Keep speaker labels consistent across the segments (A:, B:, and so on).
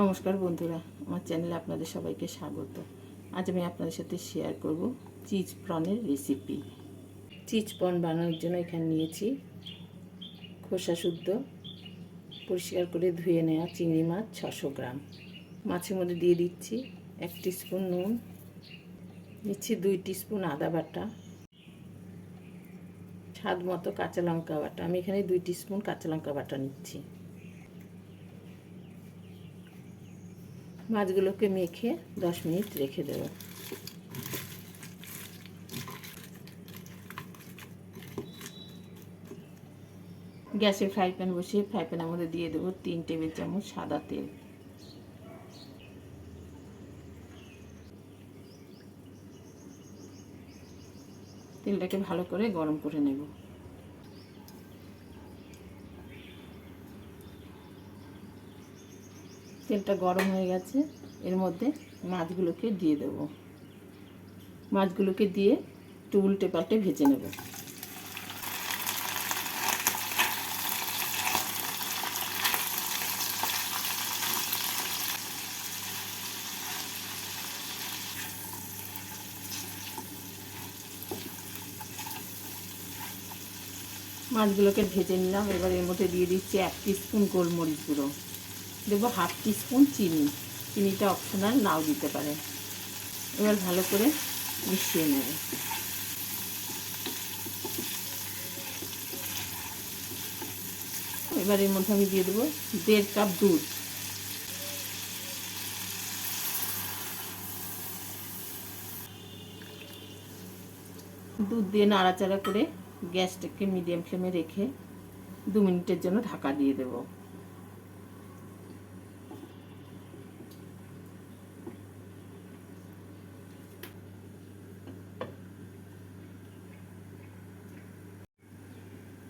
A: নমস্কার বন্ধুরা, আমার চ্যানেলে আপনাদের সবাইকে স্বাগত। আজ আমি আপনাদের সাথে শেয়ার করব চিজ প্রনের রেসিপি চিজ প্রন বানানোর জন্য এখানে নিয়েছি খোসা শুদ্ধ, পরিষ্কার করে ধুয়ে নেওয়া চিংড়ি মাছ ছশো গ্রাম। মাছের মধ্যে দিয়ে দিচ্ছি এক স্পুন নুন, দিচ্ছি দুই স্পুন আদা বাটা, স্বাদ মতো কাঁচা লঙ্কা বাটা। আমি এখানে দুই স্পুন কাঁচা লঙ্কা বাটা নিচ্ছি। মাছগুলোকে মেখে দশ মিনিট রেখে দেব। গ্যাসে ফ্রাই প্যান বসিয়ে ফ্রাই প্যানের মধ্যে দিয়ে দেবো তিন টেবিল চামচ সাদা তেল। তেলটাকে ভালো করে গরম করে নেব। তেলটা গরম হয়ে গেছে। এর মধ্যে মাছগুলোকে দিয়ে দেব। মাছগুলোকে দিয়ে একটু উল্টে পাল্টে ভেজে নেব। মাছগুলোকে ভেজে নিলাম। এবার এর মধ্যে দিয়ে দিচ্ছি এক স্পুন গোলমরিচ গুঁড়ো। দেবো হাফ টিস্পুন চিনি। চিনিটা অপশনাল নাও দিতে পারে। এবার ভালো করে মিশিয়ে নেব। এবার এর মধ্যে আমি দিয়ে দেবো দেড় কাপ দুধ। দুধ দিয়ে নাড়াচাড়া করে গ্যাসটাকে মিডিয়াম ফ্লেমে রেখে দু মিনিটের জন্য ঢাকা দিয়ে দেবো।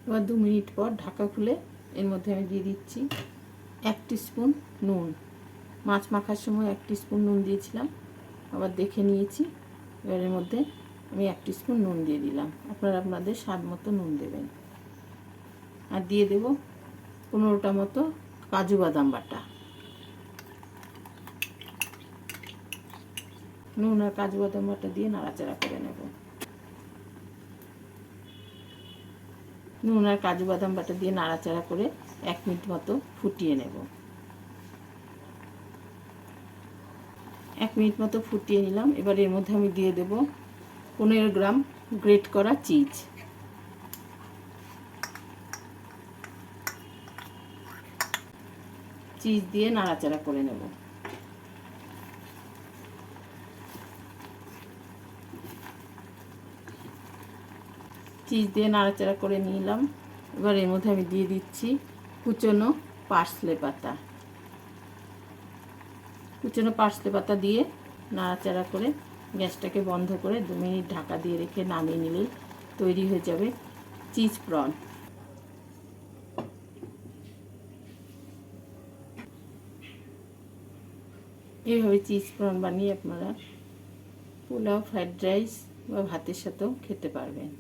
A: এবার দু মিনিট পর ঢাকা খুলে এর মধ্যে আমি দিয়ে দিচ্ছি এক স্পুন নুন। মাছ মাখার সময় এক স্পুন নুন দিয়েছিলাম, আবার দেখে নিয়েছি। এবার এর মধ্যে আমি এক স্পুন নুন দিয়ে দিলাম। আপনারা আপনাদের স্বাদ মতো নুন দেবেন। আর দিয়ে দেব পনেরোটা মতো কাজু বাদাম বাটা। নুন আর কাজু বাদাম বাটা দিয়ে নাড়াচাড়া করে নেব। নুন আর কাজু বাদাম বাটা দিয়ে নাড়াচাড়া করে এক মিনিট মতো ফুটিয়ে নেব। এক মিনিট মতো ফুটিয়ে নিলাম। এবার এর মধ্যে আমি দিয়ে দেব পনেরো গ্রাম গ্রেট করা চিজ। চিজ দিয়ে নাড়াচাড়া করে নেব। চিজ দিয়ে নাড়াচাড়া করে নিলাম। এবার এর মধ্যে আমি দিয়ে দিচ্ছি কুচনো পার্সলে পাতা। কুচনো পার্সলে পাতা দিয়ে নাড়াচাড়া করে গ্যাসটাকে বন্ধ করে দু মিনিট ঢাকা দিয়ে রেখে নামিয়ে নিলেই তৈরি হয়ে যাবে চিজ প্রন। এইভাবে চিজ প্রন বানিয়ে আপনারা পোলাও, ফ্রাইড রাইস বা ভাতের সাথেও খেতে পারবেন।